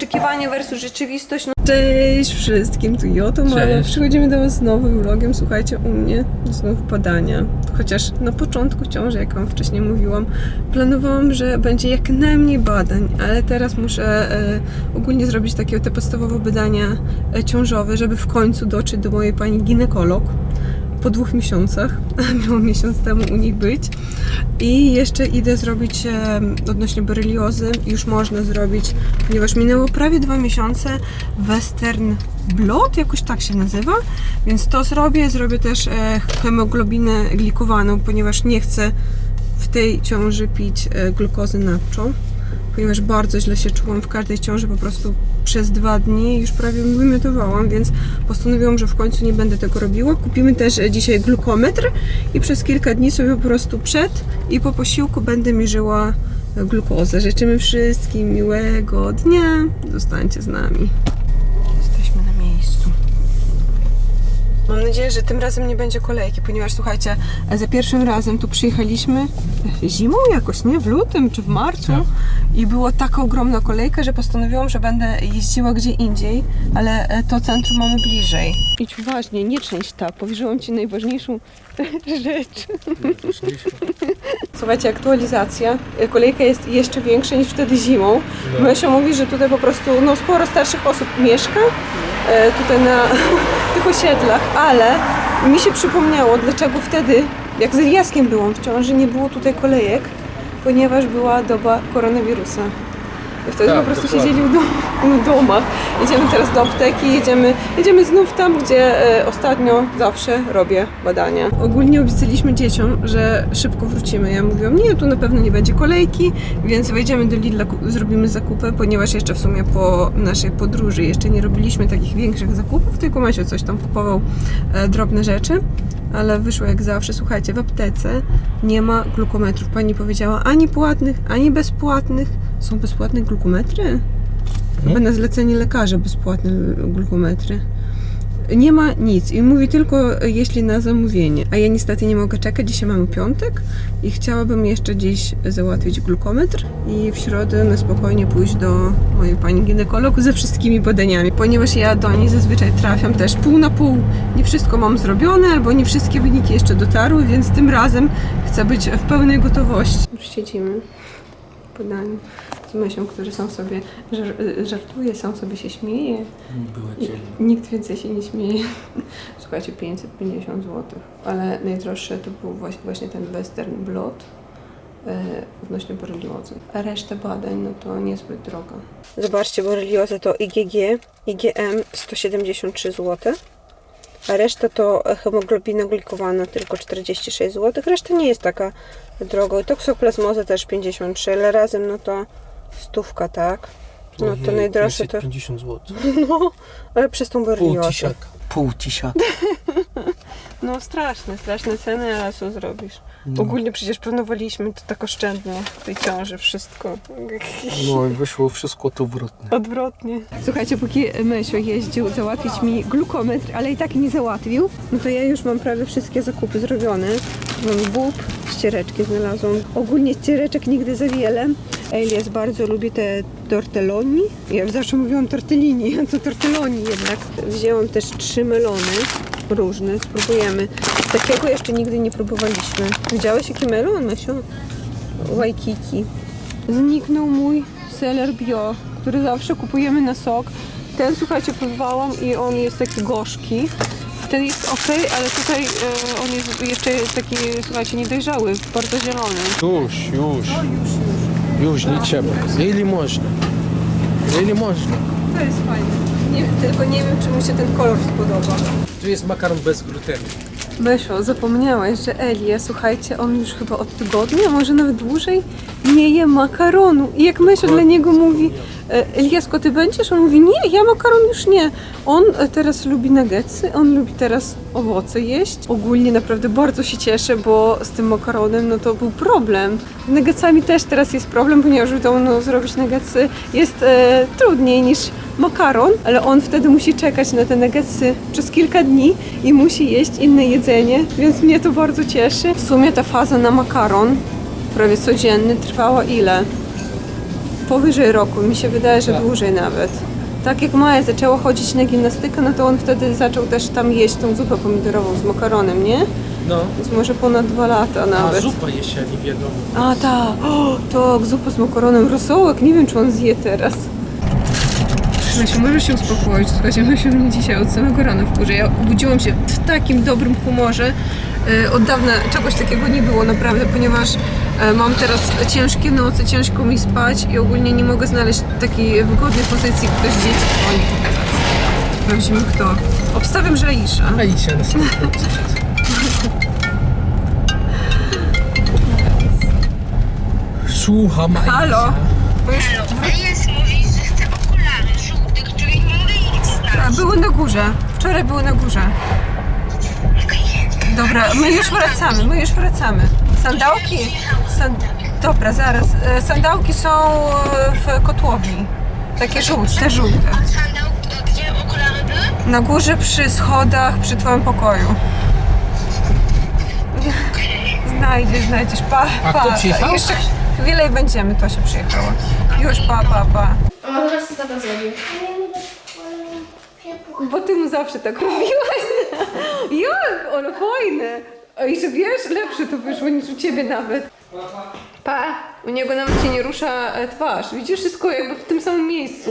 Oczekiwanie versus rzeczywistość. No, Cześć wszystkim, tu Joto Mama. Cześć. Przychodzimy do Was z nowym vlogiem. Słuchajcie, u mnie znów badania. Chociaż na początku ciąży, jak Wam wcześniej mówiłam, planowałam, że będzie jak najmniej badań, ale teraz muszę e, ogólnie zrobić takie te podstawowe badania e, ciążowe, żeby w końcu dotrzeć do mojej pani ginekolog po dwóch miesiącach. Miałam miesiąc temu u nich być. I jeszcze idę zrobić odnośnie boreliozy. Już można zrobić, ponieważ minęło prawie dwa miesiące, Western Blot, jakoś tak się nazywa. Więc to zrobię. Zrobię też e, hemoglobinę glikowaną, ponieważ nie chcę w tej ciąży pić e, glukozy napczą. Ponieważ bardzo źle się czułam w każdej ciąży, po prostu przez dwa dni już prawie wymiotowałam, więc postanowiłam, że w końcu nie będę tego robiła. Kupimy też e, dzisiaj glukometr i przez kilka dni sobie po prostu przed i po posiłku będę mierzyła glukozę. Życzymy wszystkim miłego dnia. Zostańcie z nami. Mam nadzieję, że tym razem nie będzie kolejki, ponieważ słuchajcie, za pierwszym razem tu przyjechaliśmy zimą jakoś, nie? W lutym czy w marcu Tak. i była taka ogromna kolejka, że postanowiłam, że będę jeździła gdzie indziej, ale e, to centrum mamy bliżej. Idź uważnie, nie trzęść tak, powierzyłam Ci najważniejszą rzecz. Słuchajcie, aktualizacja. Kolejka jest jeszcze większa niż wtedy zimą. Mysio mówi, że tutaj po prostu no, sporo starszych osób mieszka e, tutaj na tych osiedlach, ale mi się przypomniało, dlaczego wtedy, jak z Eliaskiem byłam w ciąży, nie było tutaj kolejek, ponieważ była doba koronawirusa. Wtedy Tak, po prostu dokładnie. siedzieli w, dom, w domach. Jedziemy teraz do apteki, jedziemy, jedziemy znów tam, gdzie e, ostatnio zawsze robię badania. Ogólnie obiecaliśmy dzieciom, że szybko wrócimy. Ja mówiłam, nie, tu na pewno nie będzie kolejki, więc wejdziemy do Lidla, zrobimy zakupy, ponieważ jeszcze w sumie po naszej podróży jeszcze nie robiliśmy takich większych zakupów, tylko Masio coś tam kupował, e, drobne rzeczy. Ale wyszło jak zawsze. Słuchajcie, w aptece nie ma glukometrów. Pani powiedziała ani płatnych, ani bezpłatnych. Są bezpłatne glukometry? Chyba na zlecenie lekarza bezpłatne glukometry. Nie ma nic i mówi tylko jeśli na zamówienie. A ja niestety nie mogę czekać. Dzisiaj mamy piątek i chciałabym jeszcze dziś załatwić glukometr i w środę na spokojnie pójść do mojej pani ginekolog ze wszystkimi badaniami. Ponieważ ja do niej zazwyczaj trafiam też pół na pół. Nie wszystko mam zrobione albo nie wszystkie wyniki jeszcze dotarły, więc tym razem chcę być w pełnej gotowości. Już siedzimy w badaniu z myślą, który sam sobie żar- żartuje, sam sobie się śmieje. Była I. Nikt więcej się nie śmieje. Słuchajcie, 550 zł. Ale najdroższe to był właśnie, ten Western Blot e, odnośnie boreliozy. A reszta badań, no to niezbyt droga. Zobaczcie, borelioza to IgG, IgM 173 zł. A reszta to hemoglobina glikowana tylko 46 zł. Reszta nie jest taka droga. I Toksoplazmoza też 53, ale razem no to stówka, tak? No to Ojej, najdroższe to... 550 zł. No, ale przez tą tisiaka. Pół tisiaka. No straszne, straszne ceny, ale co zrobisz? No. Ogólnie przecież planowaliśmy to tak oszczędnie w tej ciąży wszystko. No i wyszło wszystko to wrotne. Odwrotnie. Słuchajcie, póki Mysio jeździł załatwić mi glukometr, ale i tak nie załatwił, no to ja już mam prawie wszystkie zakupy zrobione. Mam bób, ściereczki znalazłam. Ogólnie ściereczek nigdy za wiele. Elias bardzo lubi te tortelloni. Ja zawsze mówiłam tortellini, a to tortelloni jednak. Wzięłam też trzy melony różne, spróbujemy. Takiego jeszcze nigdy nie próbowaliśmy. Widziałeś jaki melon, Mysio? Waikiki. Zniknął mój seler bio, który zawsze kupujemy na sok. Ten, słuchajcie, próbowałam i on jest taki gorzki. Ten jest ok, ale tutaj e, on jest jeszcze taki, słuchajcie, niedojrzały, bardzo zielony. Już, już. Już nie trzeba. Ile można? Ile można? To jest fajne. Nie, tylko nie wiem, czy mu się ten kolor spodoba. Tu jest makaron bez glutenu. Mysio, zapomniałaś, że Elia, słuchajcie, on już chyba od tygodnia, może nawet dłużej, nie je makaronu. I jak Mysio dla niego mówi, e, Eliasko, ty będziesz? On mówi, nie, ja makaron już nie. On e, teraz lubi nuggetsy, on lubi teraz owoce jeść. Ogólnie naprawdę bardzo się cieszę, bo z tym makaronem, no to był problem. Z nuggetsami też teraz jest problem, ponieważ wiadomo, no, zrobić nuggetsy jest e, trudniej niż makaron, ale on wtedy musi czekać na te nuggetsy przez kilka dni i musi jeść inne jedzenie, więc mnie to bardzo cieszy. W sumie ta faza na makaron prawie codzienny trwała ile? powyżej roku, mi się wydaje, że Tak. dłużej nawet. Tak jak Maja zaczęła chodzić na gimnastykę, no to on wtedy zaczął też tam jeść tą zupę pomidorową z makaronem, nie? No. Więc może ponad dwa lata A nawet. zupa jeszcze nie wiadomo. A tak, o, tak, zupa z makaronem, rosołek, nie wiem czy on zje teraz. Myślę, może się uspokoić. Słuchajcie, Myślę mnie dzisiaj od samego rana w górze. Ja obudziłam się w takim dobrym humorze. E, Od dawna czegoś takiego nie było naprawdę, ponieważ mam teraz ciężkie noce, ciężko mi spać i ogólnie nie mogę znaleźć takiej wygodnej pozycji, ktoś dzieci dzwoni. Sprawdzimy kto. Obstawiam, że Aisha. A idzie na 100%. Słucham, Halo? Jest mówi, że chce okulary żółte, których nie mogę ich A, znaleźć. były na górze. Wczoraj były na górze. Dobra, my już wracamy, my już wracamy. Sandałki? Dobra, zaraz. E, Sandałki są e, w kotłowni. Takie żółte, te żółte. Sandał, gdzie okulary były? Na górze przy schodach, przy twoim pokoju. Znajdziesz, znajdziesz. Pa, A pa. kto przyjechał? Jeszcze chwilę i będziemy, to się przyjechała. Już, pa, pa, pa. A może teraz co tata zrobił? Bo ty mu zawsze tak robiłaś. Jak? Ale fajne. A i że wiesz, lepsze to wyszło niż u ciebie nawet. Pa. U niego nawet się nie rusza e, twarz. Widzisz wszystko jakby w tym samym miejscu.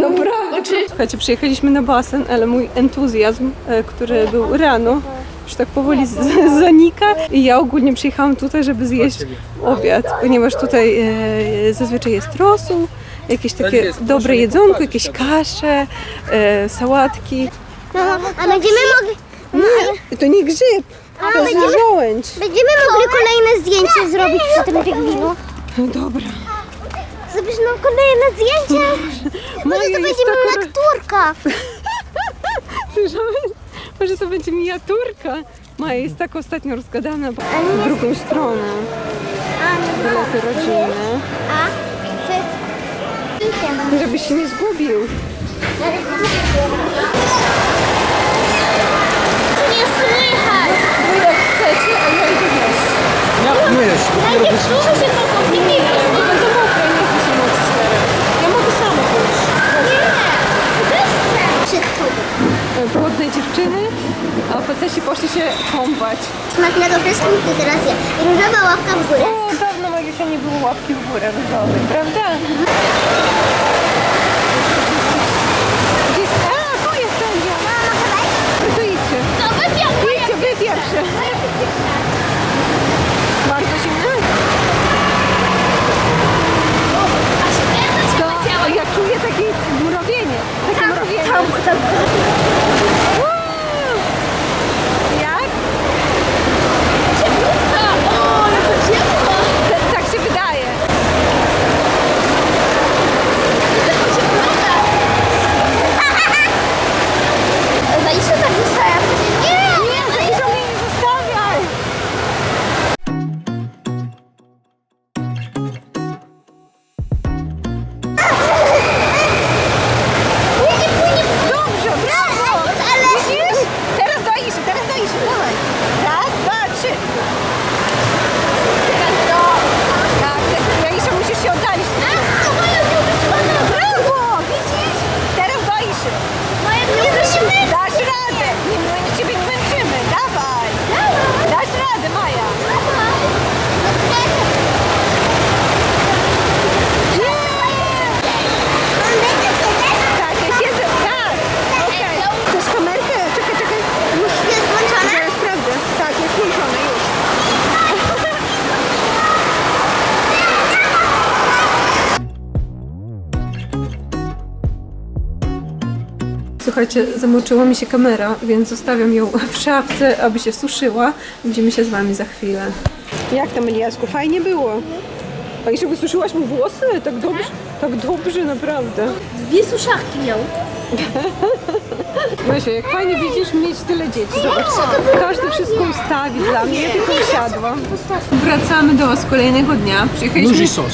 Naprawdę. Słuchajcie, przyjechaliśmy na basen, ale mój entuzjazm, e, który był rano, już tak powoli z- z- zanika. I ja ogólnie przyjechałam tutaj, żeby zjeść obiad, ponieważ tutaj e, zazwyczaj jest rosół, jakieś takie dobre jedzonko, jakieś kasze, e, sałatki. Mamo, a będziemy mogli... Nie, to nie grzyb, to jest będziemy- żołędź. Będziemy mogli kolejne zdjęcie zrobić przy tym pingwinu. No dobra. Zrobisz nam kolejne zdjęcie? Może Maja to będzie taka- miniaturka. Słyszałeś? Może to będzie miniaturka. Maja jest tak ostatnio rozgadana bo w drugą stronę. A, Bilety rodzinne. a, ty... Żebyś się nie zgubił. Nie słychać. Wy jak chcecie, a ja idę jeść. Ja dopiero Będzie wyszliśmy. czuło się to Nie będę mokra, nie chcę się moczyć teraz. Ja mogę sama pójść. Przed tobą. Dziewczyny, a faceci poszli się kąpać. Smak na to wszystkim, ty teraz je. Różowa łapka w górę. O, dawno Majusia nie było łapki w górę różowej, prawda? Gdzie jest? A, tu jest sędzia. No to idźcie. To wypiął Idźcie, wy pierwsze. 散歩散歩。Słuchajcie, zamoczyła mi się kamera, więc zostawiam ją w szafce, aby się suszyła. Widzimy się z wami za chwilę. Jak tam, Eliasku? Fajnie było. A jeszcze wysuszyłaś mu włosy? Tak dobrze? Tak dobrze, naprawdę. Dwie suszarki miał. Myślę, jak fajnie widzisz mieć tyle dzieci. Zobacz, każdy wszystko ustawi dla mnie, ja tylko usiadłam. Wracamy do Was kolejnego dnia. Przyjechaliśmy Duży sos.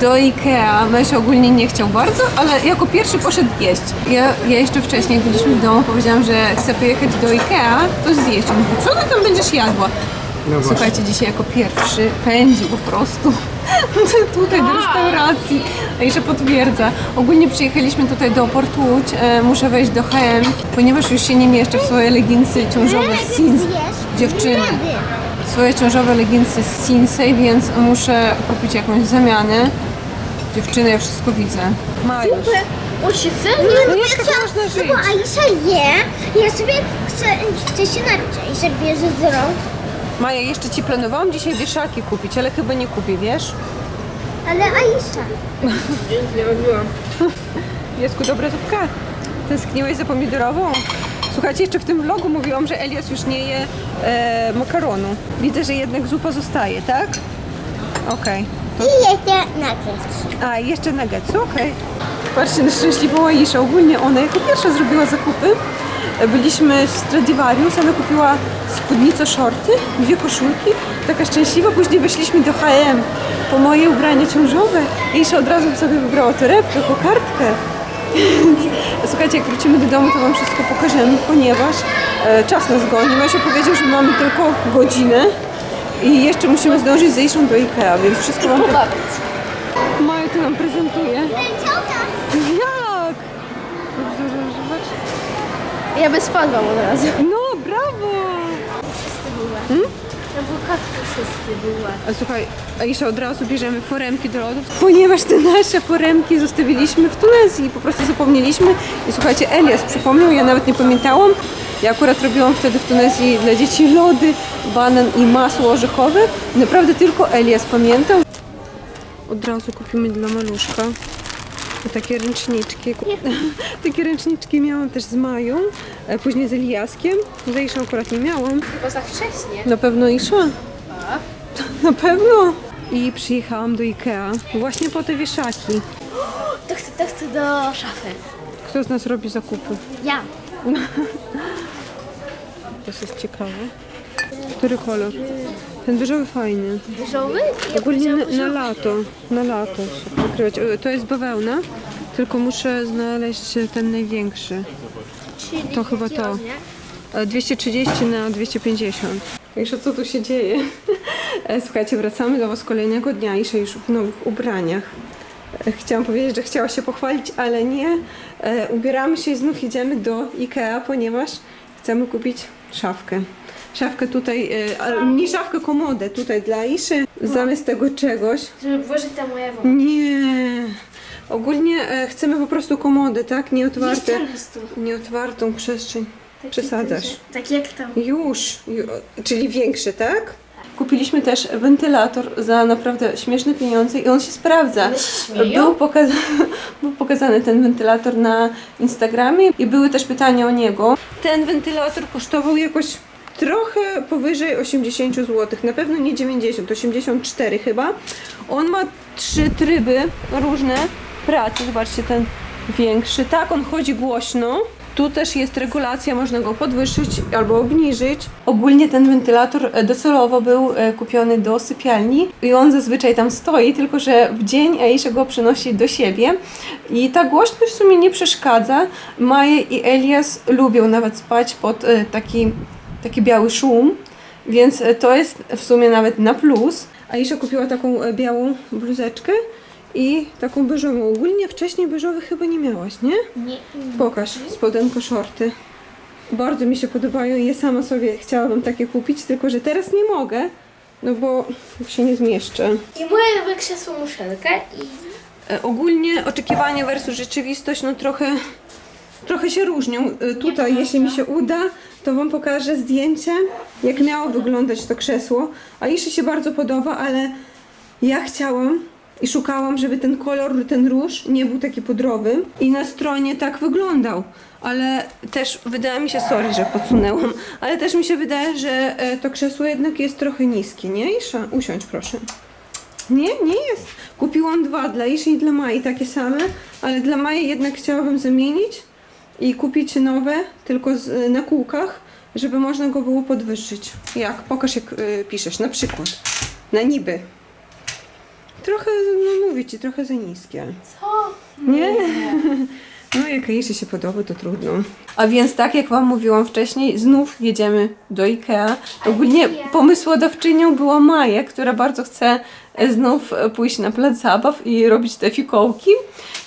do Ikea. Myś ogólnie nie chciał bardzo, ale jako pierwszy poszedł jeść. Ja, ja jeszcze wcześniej, jak byliśmy w domu, powiedziałam, że chcę pojechać do Ikea, to zjeść. On mówi, co ty tam będziesz jadła? No właśnie. Słuchajcie, dzisiaj jako pierwszy pędził po prostu. tutaj do restauracji. A jeszcze potwierdza. Ogólnie przyjechaliśmy tutaj do Port Łódź. E, muszę wejść do H&M, ponieważ już się nie mieszczę w swoje leginsy ciążowe z Sins. Dziewczyny. Swoje ciążowe leginsy z Sinsej, więc muszę kupić jakąś zamianę. Dziewczyny, ja wszystko widzę. Ma już. No jak tak można żyć? No bo Aisza je, ja sobie chcę, chcę się napić. Aisza bierze z rąk, Maja, jeszcze ci planowałam dzisiaj wieszaki kupić, ale chyba nie kupię, wiesz? ale Aisza. Nie odbiłam. Jasku, dobra zupka. Tęskniłeś za pomidorową? Słuchajcie, jeszcze w tym vlogu mówiłam, że Elias już nie je e, makaronu. Widzę, że jednak zupa zostaje, tak? Okej. I jeszcze nuggets. A, i jeszcze nuggetsy, okej. Patrzcie na szczęśliwą Aisza. Ogólnie ona jako pierwsza zrobiła zakupy. Byliśmy w Stradivarius, ona kupiła spódnicę, shorty, dwie koszulki. Taka szczęśliwa. Później weszliśmy do H&M po moje ubrania ciążowe. Aisza od razu sobie wybrała torebkę, kokardkę. Słuchajcie, jak wrócimy do domu, to Wam wszystko pokażemy, ponieważ e, czas nas goni. Masia powiedział, że mamy tylko godzinę i jeszcze musimy zdążyć z Aishą do Ikea, więc wszystko Wam... Maja to nam prezentuje. Kręciołka. Jak? Dobrze, że zobacz. Ja by spadłam od razu. No, brawo! No bo wszyscy była. A słuchaj, Aisza, od razu bierzemy foremki do lodów, ponieważ te nasze foremki zostawiliśmy w Tunezji, po prostu zapomnieliśmy. I słuchajcie, Elias przypomniał, ja nawet nie pamiętałam. Ja akurat robiłam wtedy w Tunezji dla dzieci lody, banan i masło orzechowe. I naprawdę tylko Elias pamiętał. Od razu kupimy dla maluszka takie ręczniczki. Takie ręczniczki miałam też z Mają, e, później z Eliaskiem. Z Aiszą akurat nie miałam. Chyba za wcześnie. Na pewno Isza? Na pewno. I przyjechałam do Ikea właśnie po te wieszaki. To chcę, to chcę do szafy. Kto z nas robi zakupy? Ja. To jest ciekawe. Który kolor? Ten beżowy fajny. Różowy? Ogólnie na, na lato. Na lato się pokrywać. O, To jest bawełna, tylko muszę znaleźć ten największy. Czyli To chyba to. E, 230 na 250. Jeszcze co tu się dzieje? E, Słuchajcie, wracamy do Was kolejnego dnia. Isza już w nowych ubraniach. E, Chciałam powiedzieć, że chciała się pochwalić, ale nie. E, Ubieramy się i znów idziemy do Ikea, ponieważ chcemy kupić szafkę. Szafkę tutaj, e, nie szafkę, komodę tutaj dla Iszy. Zamiast tego czegoś Żeby włożyć tam moje wąsy. nie. Ogólnie e, chcemy po prostu komodę, tak? Nieotwarte. Jeszcze Nieotwartą przestrzeń. Przesadzasz. Tak jak tam. Już, ju, czyli większy, tak? Kupiliśmy też wentylator za naprawdę śmieszne pieniądze i on się sprawdza. Był, pokaza był pokazany ten wentylator na Instagramie i były też pytania o niego. Ten wentylator kosztował jakoś trochę powyżej 80 zł, na pewno nie 90, 84 chyba. On ma trzy tryby różne pracy, zobaczcie ten większy. Tak, on chodzi głośno. Tu też jest regulacja, można go podwyższyć albo obniżyć. Ogólnie ten wentylator e, docelowo był e, kupiony do sypialni i on zazwyczaj tam stoi, tylko że w dzień Aisha go przynosi do siebie i ta głośność w sumie nie przeszkadza. Maja i Elias lubią nawet spać pod e, taki, biały szum, więc e, to jest w sumie nawet na plus. Aisha kupiła taką e, białą bluzeczkę i taką beżową. Ogólnie wcześniej beżowych chyba nie miałaś, nie? Nie. Pokaż spodenko shorty. Bardzo mi się podobają i ja sama sobie chciałabym takie kupić, tylko że teraz nie mogę, no bo się nie zmieszczę. I moje nowe krzesło muszelkę i E, Ogólnie oczekiwania versus rzeczywistość, no trochę, trochę się różnią. Tutaj, jeśli mi się uda, to Wam pokażę zdjęcie, jak miało wyglądać to krzesło. A Iszy się bardzo podoba, ale ja chciałam i szukałam, żeby ten kolor, ten róż nie był taki pudrowy i na stronie tak wyglądał. Ale też wydaje mi się, sorry, że podsunęłam, ale też mi się wydaje, że e, to krzesło jednak jest trochę niskie, nie Isza? Usiądź proszę. Nie, nie jest. Kupiłam dwa dla Iszy i dla Mai takie same, ale dla Mai jednak chciałabym zamienić i kupić nowe, tylko z, na kółkach, żeby można go było podwyższyć. Jak? Pokaż jak y, piszesz, na przykład. Na niby. Trochę, no mówię Ci, trochę za niskie. co? Nie? No jak Aiszy się podoba, to trudno. A więc tak jak Wam mówiłam wcześniej, znów jedziemy do Ikea. Ogólnie pomysłodawczynią była Maja, która bardzo chce e, znów e, pójść na plac zabaw i robić te fikołki.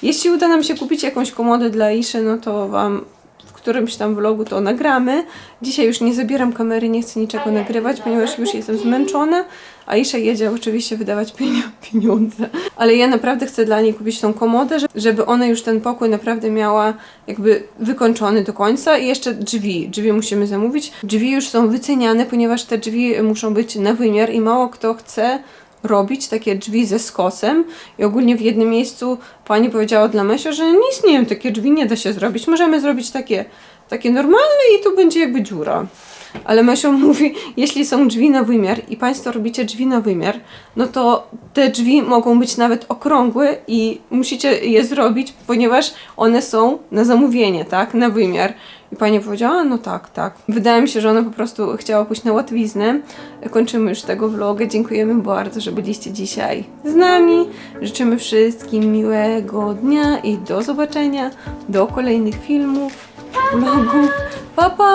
Jeśli uda nam się kupić jakąś komodę dla Aiszy, no to Wam w którymś tam vlogu to nagramy. Dzisiaj już nie zabieram kamery, nie chcę niczego nagrywać, ponieważ już jestem zmęczona. Aisha jedzie oczywiście wydawać pieniądze. Ale ja naprawdę chcę dla niej kupić tą komodę, że- żeby ona już ten pokój naprawdę miała jakby wykończony do końca. I jeszcze drzwi. Drzwi musimy zamówić. Drzwi już są wyceniane, ponieważ te drzwi muszą być na wymiar i mało kto chce robić takie drzwi ze skosem i ogólnie w jednym miejscu pani powiedziała dla Mesio, że nie istnieją takie drzwi, nie da się zrobić. Możemy zrobić takie, takie normalne i tu będzie jakby dziura. Ale Mesio mówi, jeśli są drzwi na wymiar i Państwo robicie drzwi na wymiar, no to te drzwi mogą być nawet okrągłe i musicie je zrobić, ponieważ one są na zamówienie, tak? Na wymiar. I pani powiedziała, no tak, tak. Wydaje mi się, że ona po prostu chciała pójść na łatwiznę. Kończymy już tego vloga. Dziękujemy bardzo, że byliście dzisiaj z nami. Życzymy wszystkim miłego dnia i do zobaczenia do kolejnych filmów, vlogu. Pa, pa!